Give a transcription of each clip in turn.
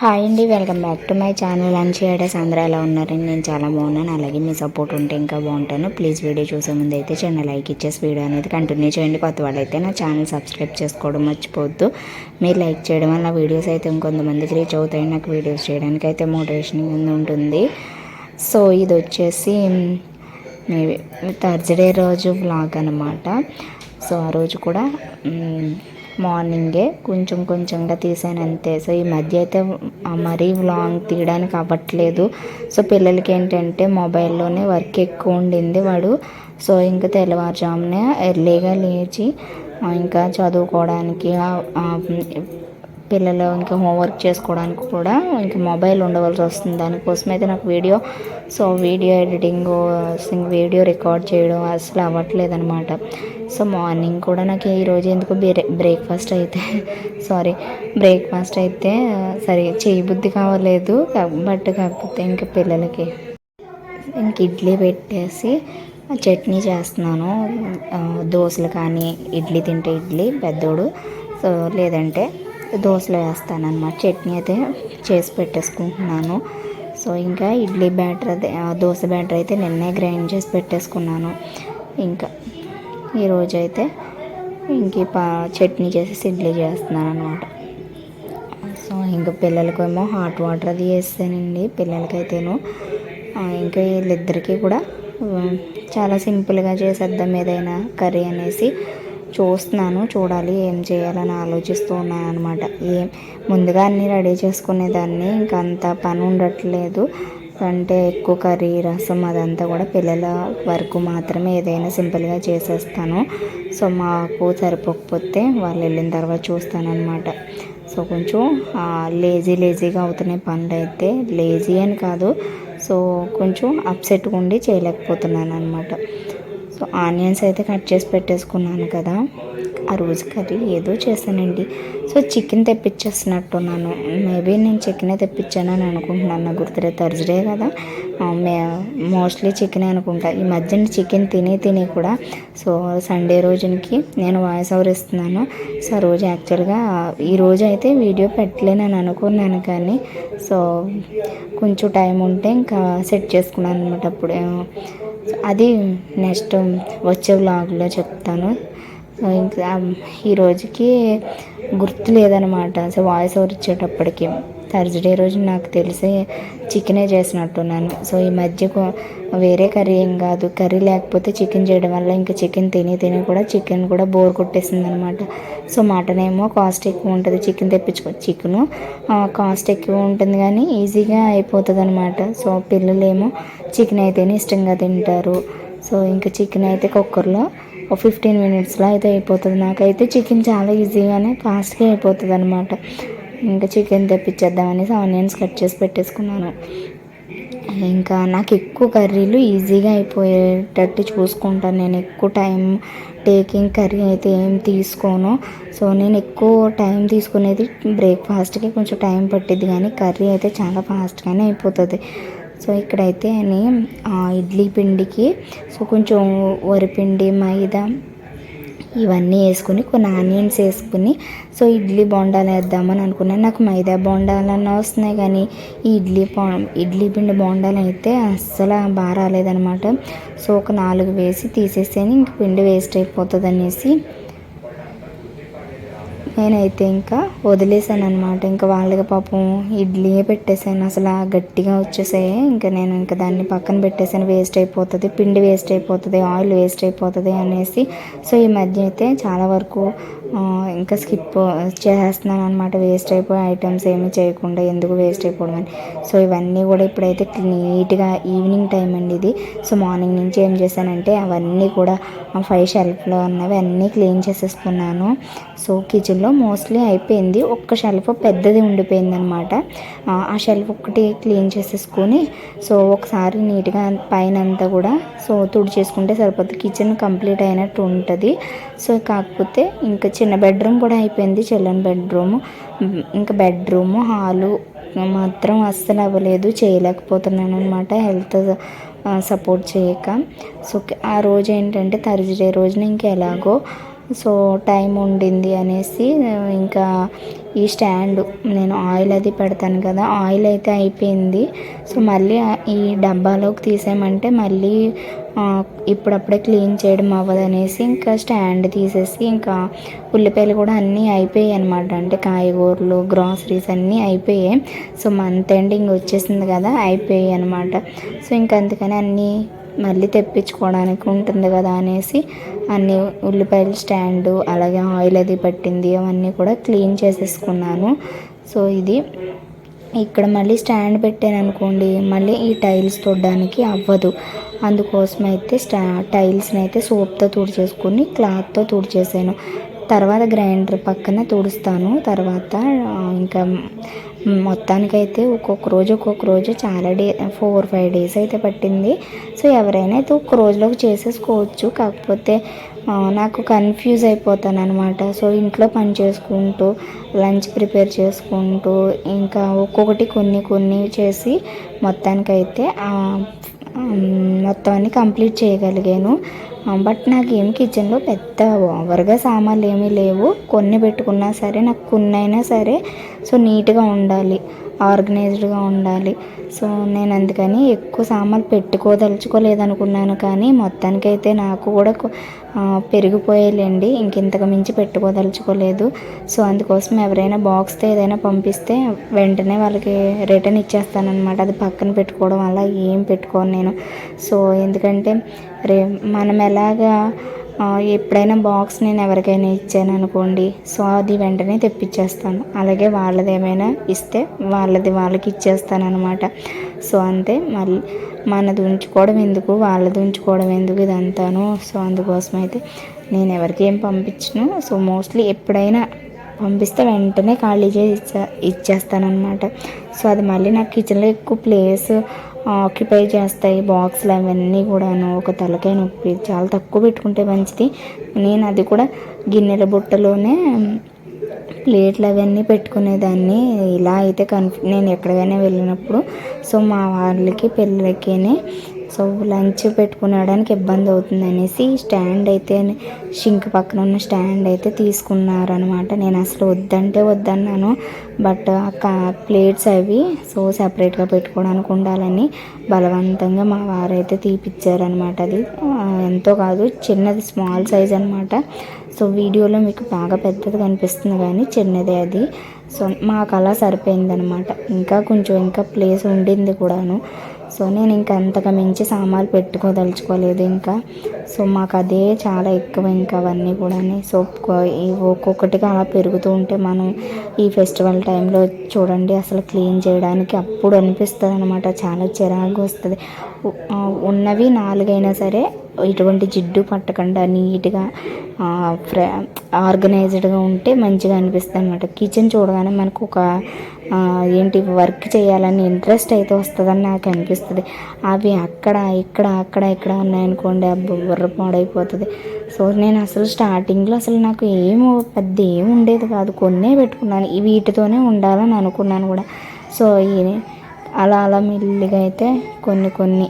Hi అండి welcome back to my channel. Lunch చేయడస్ అందరూ ఎలా ఉన్నారండి? నేను చాలా బాగున్నాను. అలాగే మీ సపోర్ట్ ఉంటే ఇంకా బాగుంటాను. ప్లీజ్ వీడియో చూసే ముందు అయితే చిన్న లైక్ ఇచ్చేసి వీడియో అనేది కంటిన్యూ చేయండి. కొత్త వాళ్ళైతే నా ఛానల్ సబ్స్క్రైబ్ చేసుకోవడం మర్చిపోవద్దు. మీరు లైక్ చేయడం వల్ల వీడియోస్ అయితే ఇంకొంతమందికి రీచ్ అవుతాయి. నాకు వీడియోస్ చేయడానికి అయితే మోటివేషన్ ఉంటుంది. సో ఇది వచ్చేసి మేబీ థర్స్డే రోజు వ్లాగ్ అనమాట సో ఆ రోజు కూడా మార్నింగే కొంచెం కొంచెంగా తీసాను అంతే. సో ఈ మధ్య అయితే మరీ లాంగ్ తీయడానికి అవ్వట్లేదు. సో పిల్లలకి ఏంటంటే మొబైల్లోనే వర్క్ ఎక్కువ ఉండింది వాడు. సో ఇంకా తెల్లవారుజామునే ఎర్లీగా లేచి ఇంకా చదువుకోవడానికి పిల్లలు ఇంకా హోంవర్క్ చేసుకోవడానికి కూడా ఇంకా మొబైల్ ఉండవలసి వస్తుంది. దానికోసం అయితే నాకు video so video editing video record చేయడం అసలు అవ్వట్లేదు అనమాట సో మార్నింగ్ కూడా నాకు ఈరోజు ఎందుకు బ్రే బ్రేక్ఫాస్ట్ అయితే సారీ బ్రేక్ఫాస్ట్ అయితే సరే చేయబుద్ధి కావలేదు బట్ కాకపోతే ఇంకా పిల్లలకి ఇంక ఇడ్లీ పెట్టేసి చట్నీ చేస్తున్నాను దోశలు కానీ ఇడ్లీ తింటే ఇడ్లీ పెద్దోడు సో లేదంటే దోశలు వేస్తాను చట్నీ అయితే చేసి పెట్టేసుకుంటున్నాను సో ఇంకా ఇడ్లీ బ్యాటర్ అదే దోశ బ్యాటర్ అయితే నిన్నే గ్రైండ్ చేసి పెట్టేసుకున్నాను ఇంకా ఈరోజైతే అయితే ఇంక ఈ పా చట్నీ చేసేసి ఇడ్లీ చేస్తున్నాను అనమాట సో ఇంకా పిల్లలకేమో హాట్ వాటర్ అది వేస్తానండి. పిల్లలకైతేను ఇంకా వీళ్ళిద్దరికీ కూడా చాలా సింపుల్గా చేసేద్దాం ఏదైనా కర్రీ అనేసి చూస్తున్నాను. చూడాలి ఏం చేయాలని ఆలోచిస్తూ ఉన్నాను అనమాట ఏం ముందుగా అన్నీ రెడీ చేసుకునేదాన్ని ఇంకా అంత పని ఉండట్లేదు. అంటే ఎక్కువ కర్రీ రసం అదంతా కూడా పిల్లల వరకు మాత్రమే ఏదైనా సింపుల్గా చేసేస్తాను. సో మాకు సరిపోకపోతే వాళ్ళు వెళ్ళిన తర్వాత చూస్తాను అనమాట సో కొంచెం లేజీ లేజీగా అవుతున్నాయి పనులు అయితే లేజీ అని కాదు. సో కొంచెం అప్సెట్గా ఉండి చేయలేకపోతున్నాను అనమాట సో ఆనియన్స్ అయితే కట్ చేసి పెట్టేసుకున్నాను కదా. ఆ రోజు కర్రీ ఏదో చేశానండి. So chicken తెప్పించేస్తున్నట్టున్నాను. మేబీ నేను చికెనే తెప్పించానని అనుకుంటున్నాను. నాకు గుర్తురే థర్స్డే కదా. మే మోస్ట్లీ చికెనే అనుకుంటా. ఈ మధ్యన చికెన్ తిని తిని కూడా. సో సండే రోజునికి నేను వాయిస్ ఓవర్ ఇస్తున్నాను. సో ఆ రోజు యాక్చువల్గా ఈ రోజు అయితే వీడియో పెట్టలేనని అనుకున్నాను కానీ సో కొంచెం టైం ఉంటే ఇంకా సెట్ చేసుకున్నాను అనమాట అప్పుడు. అది నెక్స్ట్ వచ్చే వ్లాగ్లో చెప్తాను. ఇంకా ఈ రోజుకి గుర్తు లేదనమాట. సో వాయిస్ ఓవర్ ఇచ్చేటప్పటికి. థర్స్డే రోజు నాకు తెలిసి చికెనే చేసినట్టున్నాను. సో ఈ మధ్య వేరే కర్రీ ఏం కాదు. కర్రీ లేకపోతే చికెన్ చేయడం వల్ల ఇంకా చికెన్ తిని తిని కూడా చికెన్ కూడా బోర్ కొట్టేసింది అనమాట సో మటన్ ఏమో కాస్ట్ ఎక్కువ ఉంటుంది. చికెన్ తెప్పించుకో చికెను కాస్ట్ ఎక్కువ ఉంటుంది కానీ ఈజీగా అయిపోతుంది అనమాట సో పిల్లలేమో చికెన్ అయితేనే ఇష్టంగా తింటారు. సో ఇంకా చికెన్ అయితే కుక్కర్లో ఒక ఫిఫ్టీన్ మినిట్స్లో అయితే అయిపోతుంది. నాకైతే చికెన్ చాలా ఈజీగానే ఫాస్ట్గా అయిపోతుంది అనమాట ఇంకా చికెన్ తెప్పించేద్దామనేసి ఆనియన్స్ కట్ చేసి పెట్టేసుకున్నాను. ఇంకా నాకు ఎక్కువ కర్రీలు ఈజీగా అయిపోయేటట్టు చూసుకుంటాను నేను ఎక్కువ టైం టేకింగ్ కర్రీ అయితే ఏం తీసుకోను. సో నేను ఎక్కువ టైం తీసుకునేది బ్రేక్ఫాస్ట్కి కొంచెం టైం పట్టిద్ది. కానీ కర్రీ అయితే చాలా ఫాస్ట్గానే అయిపోతుంది. సో ఇక్కడైతే అని ఇడ్లీ పిండికి సో కొంచెం వరిపిండి మైదా ఇవన్నీ వేసుకుని కొన్ని ఆనియన్స్ వేసుకుని సో ఇడ్లీ బొండాలు వేద్దామని అనుకున్నాను. నాకు మైదా బొండాలన్నా వస్తున్నాయి కానీ ఈ ఇడ్లీ ఇడ్లీ పిండి బొండాలు అయితే అస్సలు బాగా రాలేదనమాట సో ఒక నాలుగు వేసి తీసేసాను ఇంక పిండి వేస్ట్ అయిపోతుంది అనేసి నేనైతే ఇంకా వదిలేసాను అనమాట ఇంకా వాళ్ళకి పాపం ఇడ్లీ పెట్టేశాను. అసలు గట్టిగా వచ్చేసాయి ఇంకా నేను ఇంకా దాన్ని పక్కన పెట్టేసాను వేస్ట్ అయిపోతుంది. పిండి వేస్ట్ అయిపోతుంది. ఆయిల్ వేస్ట్ అయిపోతుంది అనేసి. సో ఈ మధ్య అయితే చాలా వరకు ఇంకా స్కిప్ చేసేస్తున్నాను అనమాట వేస్ట్ అయిపోయే ఐటమ్స్ ఏమీ చేయకుండా ఎందుకు వేస్ట్ అయిపోవడం అని. సో ఇవన్నీ కూడా ఇప్పుడైతే నీట్గా ఈవినింగ్ టైం అండి ఇది. సో మార్నింగ్ నుంచి ఏం చేశానంటే అవన్నీ కూడా ఫైవ్ షెల్ఫ్లో ఉన్నవి అన్నీ క్లీన్ చేసేసుకున్నాను. సో కిచెన్లో మోస్ట్లీ అయిపోయింది. ఒక్క షెల్ఫ్ పెద్దది ఉండిపోయింది అనమాట ఆ షెల్ఫ్ ఒకటి క్లీన్ చేసేసుకొని సో ఒకసారి నీట్గా పైన అంతా కూడా సో తుడిచేసుకుంటే సరిపోతుంది కిచెన్ కంప్లీట్ అయినట్టు ఉంటుంది. సో కాకపోతే ఇంకా చిన్న బెడ్రూమ్ కూడా అయిపోయింది చిల్డ్రన్ బెడ్రూమ్. ఇంకా బెడ్రూమ్ హాలు మాత్రం అస్సలు అవ్వలేదు. చేయలేకపోతున్నాను అనమాట హెల్త్ సపోర్ట్ చేయక. సో ఆ రోజు ఏంటంటే థర్స్డే రోజున ఇంకా ఎలాగో సో టైం ఉండింది అనేసి ఇంకా ఈ స్టాండ్ నేను ఆయిల్ అది పెడతాను కదా ఆయిల్ అయితే అయిపోయింది. సో మళ్ళీ ఈ డబ్బాలోకి తీసామంటే మళ్ళీ ఇప్పుడప్పుడే క్లీన్ చేయడం అవ్వదనేసి ఇంకా స్టాండ్ తీసేసి ఇంకా ఉల్లిపాయలు కూడా అన్నీ అయిపోయాయి అనమాట అంటే కాయగూరలు గ్రాసరీస్ అన్నీ అయిపోయాయి. సో మంత్ ఎండింగ్ వచ్చేసింది కదా అయిపోయాయి అనమాట సో ఇంకా అందుకని అన్నీ మళ్ళీ తెప్పించుకోవడానికి ఉంటుంది కదా అనేసి అన్ని ఉల్లిపాయల స్టాండు అలాగే ఆయిల్ అది పట్టింది అవన్నీ కూడా క్లీన్ చేసేసుకున్నాను. సో ఇది ఇక్కడ మళ్ళీ స్టాండ్ పెట్టాను అనుకోండి మళ్ళీ ఈ టైల్స్ తొడడానికి అవ్వదు. అందుకోసం అయితే స్టా టైల్స్ని అయితే సోప్తో తుడిచేసుకుని క్లాత్తో తుడిచేసాను. తర్వాత గ్రైండర్ పక్కన తుడుస్తాను. తర్వాత ఇంకా మొత్తానికైతే ఒక్కొక్క రోజు ఒక్కొక్క రోజు చాలా డే ఫోర్ ఫైవ్ డేస్ అయితే పట్టింది. సో ఎవరైనా అయితే ఒక్క రోజులోకి చేసేసుకోవచ్చు. కాకపోతే నాకు కన్ఫ్యూజ్ అయిపోతాను అనమాట సో ఇంట్లో పని చేసుకుంటూ లంచ్ ప్రిపేర్ చేసుకుంటూ ఇంకా ఒక్కొక్కటి కొన్ని కొన్ని చేసి మొత్తానికైతే మొత్తం అన్ని కంప్లీట్ చేయగలిగాను. బట్ నాకు ఏం కిచెన్లో పెద్ద ఓవర్గా సామాన్లు ఏమీ లేవు. కొన్ని పెట్టుకున్నా సరే నాకు కొన్ని అయినా సరే సో నీట్గా ఉండాలి ఆర్గనైజ్డ్గా ఉండాలి. సో నేను అందుకని ఎక్కువ సామాన్లు పెట్టుకోదలుచుకోలేదు అనుకున్నాను కానీ మొత్తానికైతే నాకు కూడా పెరిగిపోయేలేండి ఇంక పెరిగిపోయాలండి మించి పెట్టుకోదలుచుకోలేదు. సో అందుకోసం ఎవరైనా బాక్స్తో ఏదైనా పంపిస్తే వెంటనే వాళ్ళకి రిటర్న్ ఇచ్చేస్తానమాట అది పక్కన పెట్టుకోవడం వల్ల ఏం పెట్టుకోను నేను. సో ఎందుకంటే రే మనం ఎలాగా ఎప్పుడైనా బాక్స్ నేను ఎవరికైనా ఇచ్చాను అనుకోండి సో అది వెంటనే తెప్పించేస్తాను. అలాగే వాళ్ళది ఏమైనా ఇస్తే వాళ్ళది వాళ్ళకి ఇచ్చేస్తాను అనమాట సో అంతే మళ్ళీ మనది ఉంచుకోవడం ఎందుకు వాళ్ళది ఉంచుకోవడం ఎందుకు ఇదంతాను. సో అందుకోసం అయితే నేను ఎవరికి ఏం పంపించను. సో మోస్ట్లీ ఎప్పుడైనా పంపిస్తే వెంటనే ఖాళీ చేసి ఇచ్చే ఇచ్చేస్తానమాట సో అది మళ్ళీ నాకు కిచెన్లో ఎక్కువ ప్లేస్ ఆక్యుపై చేస్తాయి బాక్స్లు అవన్నీ కూడాను. ఒక తలకాయ నొప్పి. చాలా తక్కువ పెట్టుకుంటే మంచిది. నేను అది కూడా గిన్నెల బుట్టలోనే ప్లేట్లు అవన్నీ పెట్టుకునేదాన్ని. ఇలా అయితే కన్ఫ్ నేను ఎక్కడికైనా వెళ్ళినప్పుడు. సో మా వాళ్ళకి పిల్లలకి సో లంచ్ పెట్టుకునడానికి ఇబ్బంది అవుతుంది అనేసి స్టాండ్ అయితే షింక్ పక్కన ఉన్న స్టాండ్ అయితే తీసుకున్నారనమాట నేను అసలు వద్దంటే వద్దన్నాను. బట్ ప్లేట్స్ అవి సో సపరేట్గా పెట్టుకోవడానికి ఉండాలని బలవంతంగా మా వారైతే తీపిచ్చారనమాట అది. ఎంతో కాదు చిన్నది స్మాల్ సైజ్ అనమాట సో వీడియోలో మీకు బాగా పెద్దది కనిపిస్తుంది కానీ చిన్నదే అది. సో మాకు అలా సరిపోయిందనమాట ఇంకా కొంచెం ఇంకా ప్లేస్ ఉండింది కూడాను. సో నేను ఇంకా అంతగా మించి సామాన్లు పెట్టుకోదలుచుకోలేదు ఇంకా. సో మాకు అదే చాలా ఎక్కువ ఇంకా అవన్నీ కూడా సో ఒక్కొక్కటిగా అలా పెరుగుతూ ఉంటే మనం ఈ ఫెస్టివల్ టైంలో చూడండి అసలు క్లీన్ చేయడానికి అప్పుడు అనిపిస్తుంది అనమాట చాలా చిరాకు వస్తుంది. ఉన్నవి నాలుగైనా సరే ఇటువంటి జిడ్డు పట్టకుండా నీట్గా ఆర్గనైజ్డ్గా ఉంటే మంచిగా అనిపిస్తుంది అనమాట కిచెన్ చూడగానే మనకు ఒక ఏంటి వర్క్ చేయాలని ఇంట్రెస్ట్ అయితే వస్తుందని నాకు అనిపిస్తుంది. అవి అక్కడ ఇక్కడ అక్కడ ఇక్కడ ఉన్నాయనుకోండి ఆ బుర్ర పాడైపోతుంది. సో నేను అసలు స్టార్టింగ్లో అసలు నాకు ఏమో పెద్ద ఏమి ఉండేది కాదు. కొన్నే పెట్టుకున్నాను. వీటితోనే ఉండాలని అనుకున్నాను కూడా. సో ఈ అలా అలా మెల్లిగా అయితే కొన్ని కొన్ని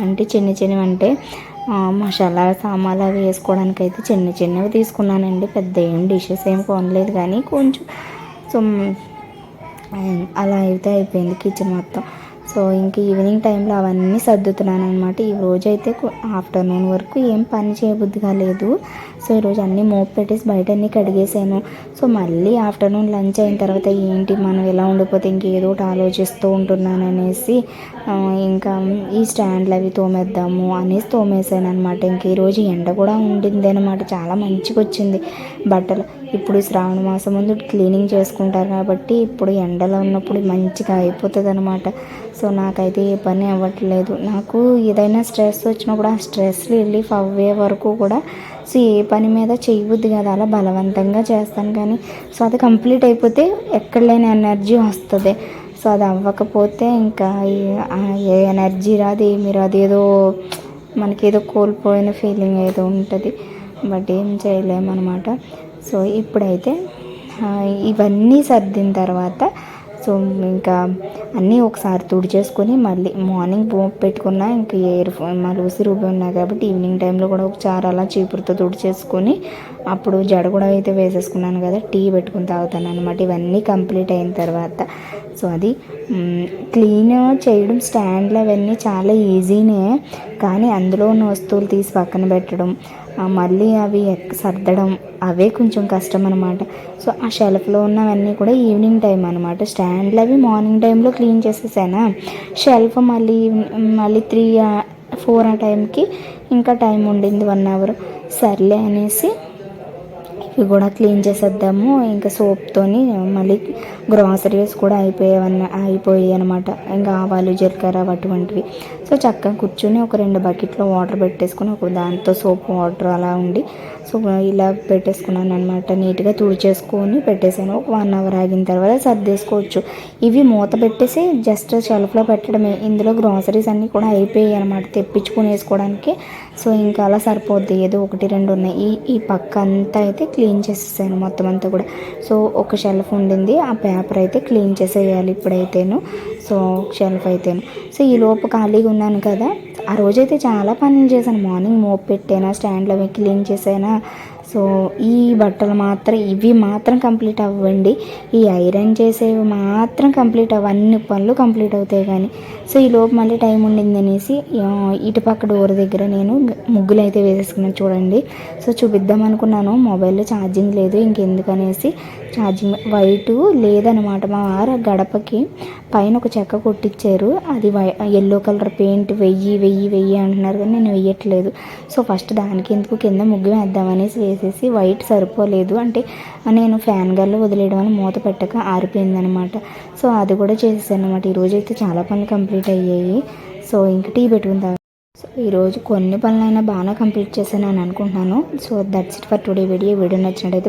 అంటే చిన్న చిన్నవి అంటే మసాలా సామాన్లు అవి వేసుకోవడానికి అయితే చిన్న చిన్నవి తీసుకున్నానండి. పెద్ద ఏం డిషెస్ ఏం కొనలేదు కానీ కొంచెం సో అలా అయితే అయిపోయింది కిచెన్ మొత్తం. సో ఇంక ఈవినింగ్ టైంలో అవన్నీ సర్దుతున్నాను అనమాట ఈ రోజు అయితే ఆఫ్టర్నూన్ వరకు ఏం పని చేయబుద్ధిగా లేదు. సో ఈరోజు అన్నీ మోపు పెట్టేసి బయట అన్నీ కడిగేసాను. సో మళ్ళీ ఆఫ్టర్నూన్ లంచ్ అయిన తర్వాత ఏంటి మనం ఎలా ఉండిపోతే ఇంకేదో ఒకటి ఆలోచిస్తూ ఉంటున్నాను అనేసి ఇంకా ఈ స్టాండ్లు అవి తోమేద్దాము అనేసి తోమేసాను అనమాట ఇంక ఈరోజు ఎండ కూడా ఉండింది అనమాట చాలా మంచిగా వచ్చింది బట్టలు ఇప్పుడు శ్రావణ మాసం ముందు క్లీనింగ్ చేసుకుంటారు కాబట్టి ఇప్పుడు ఎండలో ఉన్నప్పుడు మంచిగా అయిపోతుంది అనమాట సో నాకైతే ఏ పని అవ్వట్లేదు. నాకు ఏదైనా స్ట్రెస్ వచ్చినప్పుడు ఆ స్ట్రెస్ రిలీఫ్ అవ్వే వరకు కూడా సో ఏ పని మీద చేయబుద్ది కదా. అలా బలవంతంగా చేస్తాను కానీ సో అది కంప్లీట్ అయిపోతే ఎక్కడ లేని ఎనర్జీ వస్తుంది. సో అది అవ్వకపోతే ఇంకా ఏ- ఎనర్జీ రాదు ఏమి రాదు. ఏదో మనకి ఏదో కోల్పోయిన ఫీలింగ్ ఏదో ఉంటుంది. బట్ ఏం చేయలేమన్నమాట. సో ఇప్పుడైతే ఇవన్నీ సర్దిన తర్వాత సో ఇంకా అన్నీ ఒకసారి తుడిచేసుకొని మళ్ళీ మార్నింగ్ పోపు పెట్టుకున్నా ఇంకా ఎయిర్ లూసి రూపి ఉన్నాయి కాబట్టి ఈవినింగ్ టైంలో కూడా ఒకసారి అలా చీపురుతో తుడిచేసుకొని అప్పుడు జడ కూడా అయితే వేసేసుకున్నాను కదా టీ పెట్టుకుని తాగుతాను అనమాట ఇవన్నీ కంప్లీట్ అయిన తర్వాత సో అది క్లీన్ చేయడం స్టాండ్లు అవన్నీ చాలా ఈజీనే కానీ అందులో ఉన్న వస్తువులు తీసి పక్కన పెట్టడం మళ్ళీ అవి సర్దడం అవే కొంచెం కష్టం అనమాట సో ఆ షెల్ఫ్లో ఉన్నవన్నీ కూడా ఈవినింగ్ టైం అనమాట స్టాండ్లు అవి మార్నింగ్ టైంలో క్లీన్ చేసేసానా? షెల్ఫ్ మళ్ళీ మళ్ళీ త్రీ ఫోర్ ఆ టైంకి ఇంకా టైం ఉండింది వన్ అవర్. సర్లే అనేసి ఇవి కూడా క్లీన్ చేసేద్దాము. ఇంకా సోప్తోని మళ్ళీ గ్రాసరీస్ కూడా అయిపోయావన్న అయిపోయాయి అనమాట ఇంకా ఆవాలు జీలకర్ర అటువంటివి. సో చక్కగా కూర్చొని ఒక రెండు బకెట్లో వాటర్ పెట్టేసుకుని ఒక దాంతో సోప్ వాటర్ అలా ఉండి సో ఇలా పెట్టేసుకున్నాను అనమాట నీట్గా తుడిచేసుకొని పెట్టేసాను ఒక వన్ అవర్ ఆగిన తర్వాత సర్దేసుకోవచ్చు. ఇవి మూత పెట్టేసి జస్ట్ షెల్ఫ్లో పెట్టడమే. ఇందులో గ్రాసరీస్ అన్నీ కూడా అయిపోయాయి అనమాట తెప్పించుకొని వేసుకోవడానికి. సో ఇంకా అలా సరిపోద్ది. ఏదో ఒకటి రెండు ఉన్నాయి. ఈ ఈ పక్క అంతా అయితే క్లీన్ చేసేసాను మొత్తం అంతా కూడా. సో ఒక షెల్ఫ్ ఉండింది. ఆ పేపర్ అయితే క్లీన్ చేసేయాలి ఇప్పుడైతేను. సో షెల్ఫ్ అయితేను. సో ఈ లోపు ఖాళీగా అన్నాను కదా. ఆ రోజైతే చాలా పనులు చేశాను. మార్నింగ్ మోప్ పెట్టానా స్టాండ్లో అవి క్లీన్ చేసానా? సో ఈ బట్టలు మాత్రం ఇవి మాత్రం కంప్లీట్ అవ్వండి. ఈ ఐరన్ చేసేవి మాత్రం కంప్లీట్ అవ్వ అన్ని పనులు కంప్లీట్ అవుతాయి కానీ. సో ఈ లోపు మళ్ళీ టైం ఉండింది అనేసి ఆ, ఇటుపక్క డోర్ దగ్గర నేను ముగ్గులు అయితే వేసేసుకున్నాను చూడండి. సో చూపిద్దాం అనుకున్నాను. మొబైల్లో ఛార్జింగ్ లేదు ఇంకెందుకనేసి. ఛార్జింగ్ వైట్ లేదనమాట మా వారు గడపకి. పైన ఒక చెక్క కొట్టించారు అది వై ఎల్లో కలర్ పెయింట్ వెయ్యి వెయ్యి వెయ్యి అంటున్నారు కానీ నేను వెయ్యట్లేదు. సో ఫస్ట్ దానికి ఎందుకు కింద ముగ్గు వేద్దామనేసి వేసేసి వైట్ సరిపోలేదు. అంటే నేను ఫ్యాన్ గల్లో వదిలేయడం వల్ల మూత పెట్టక ఆరిపోయిందనమాట సో అది కూడా చేసేసాను అనమాట ఈరోజు అయితే చాలా పనులు కంప్లీట్ అయ్యాయి. సో ఇంక టీ పెట్టుకుందాం సో ఈరోజు కొన్ని పనులైనా బాగా కంప్లీట్ చేశాను అని అనుకుంటున్నాను. So that's it for today video video నచ్చినట్టయితే